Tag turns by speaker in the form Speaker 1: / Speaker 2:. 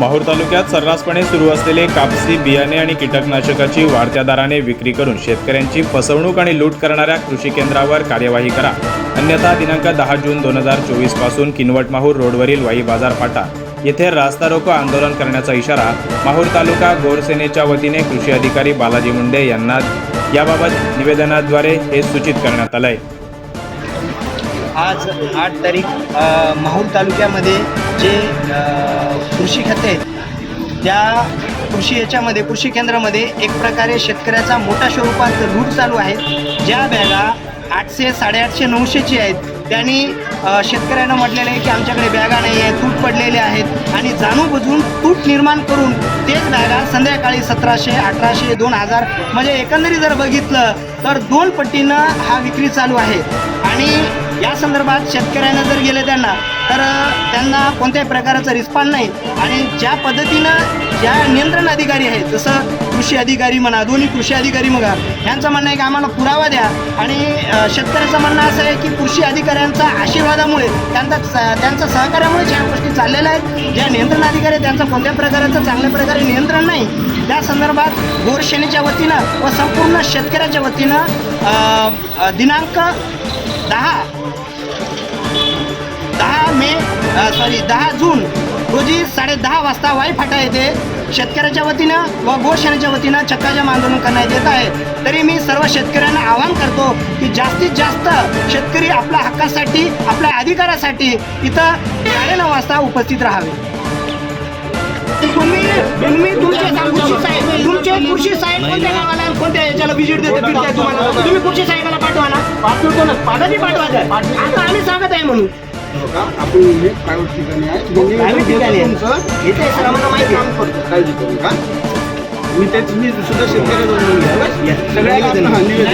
Speaker 1: माहूर तालुक्यात सर्रासपणे सुरू असलेले कापसी बियाणे आणि कीटकनाशकाची वाढत्या दराने विक्री करून शेतकऱ्यांची फसवणूक आणि लूट करणाऱ्या कृषी केंद्रावर कार्यवाही करा. अन्यथा दिनांक दहा जून दोन हजार चोवीसपासून किनवट माहूर रोडवरील वाई बाजार फाटा येथे रास्ता रोको आंदोलन करण्याचा इशारा माहूर तालुका गोरसेनेच्या वतीने कृषी अधिकारी बालाजी मुंडे यांना याबाबत निवेदनाद्वारे हे सूचित करण्यात आलं आहे
Speaker 2: आज आठ तारीख माहूर तालुक्यामध्ये जे कृषी खाते आहेत त्या कृषी याच्यामध्ये कृषी केंद्रामध्ये एक प्रकारे शेतकऱ्याचा मोठ्या स्वरूपात लूट चालू आहे. ज्या बॅगा आठशे साडेआठशे नऊशेची आहेत त्यांनी शेतकऱ्यांना म्हटलेलं आहे की आमच्याकडे बॅगा नाही आहे तूट पडलेले आहेत आणि जाणूनबुजून तूट निर्माण करून तेच बॅगा संध्याकाळी सतराशे अठराशे दोन हजार म्हणजे एकंदरीत जर बघितलं तर दोन पट्टीनं हा विक्री चालू आहे. आणि या संदर्भात शेतकऱ्यांना जर गेले त्यांना तर त्यांना कोणत्याही प्रकारचा रिस्पॉन्स नाही. आणि ज्या पद्धतीनं ज्या नियंत्रण अधिकारी आहेत जसं कृषी अधिकारी म्हणा दोन्ही कृषी अधिकारी म्हणा यांचं म्हणणं आहे की आम्हाला पुरावा द्या. आणि शेतकऱ्याचं म्हणणं असं आहे की कृषी अधिकाऱ्यांचा आशीर्वादामुळे त्यांचा स- त्यांच्या सहकार्यामुळे ज्या गोष्टी चाललेल्या आहेत. ज्या नियंत्रण अधिकारी आहेत त्यांचं कोणत्या प्रकारचं चांगल्या प्रकारे नियंत्रण नाही त्या संदर्भात गोरशेनेच्या वतीनं व संपूर्ण शेतकऱ्याच्या वतीनं दिनांक दहा मे सॉरी दहा जून रोजी साडे दहा वाजता वाई फाटा येथे शेतकऱ्याच्या वतीनं व गोरशेनाच्या वतीनं चक्काजाम आंदोलन करण्यात येत आहे. तरी मी सर्व शेतकऱ्यांना आवाहन करतो की जास्तीत जास्त शेतकरी आपल्या हक्कासाठी आपल्या अधिकारासाठी इथं साडे नऊ वाजता उपस्थित राहावे. तुम्ही तुम्ही तुमचे कृषी साहेब तुमचे कृषी साहेब कोणत्या गावाला कोणत्या याच्याला विजिट देते फिरताय तुम्हाला? तुम्ही कृषी साहेबाला पाठवा ना. पाठवतो ना. पाठवा आता आम्ही सांगत आहे म्हणून.
Speaker 3: आपण हे प्रायव्हेट ठिकाणी आहे? ज्यांनी
Speaker 2: Private ठिकाणी आहे.
Speaker 3: तुमचं.
Speaker 2: येते सर आम्हाला माहिती आहे.
Speaker 3: काम करतो काळजी करू नका मी तेच मी सुद्धा. सगळ्याला आपण हा निवेदन.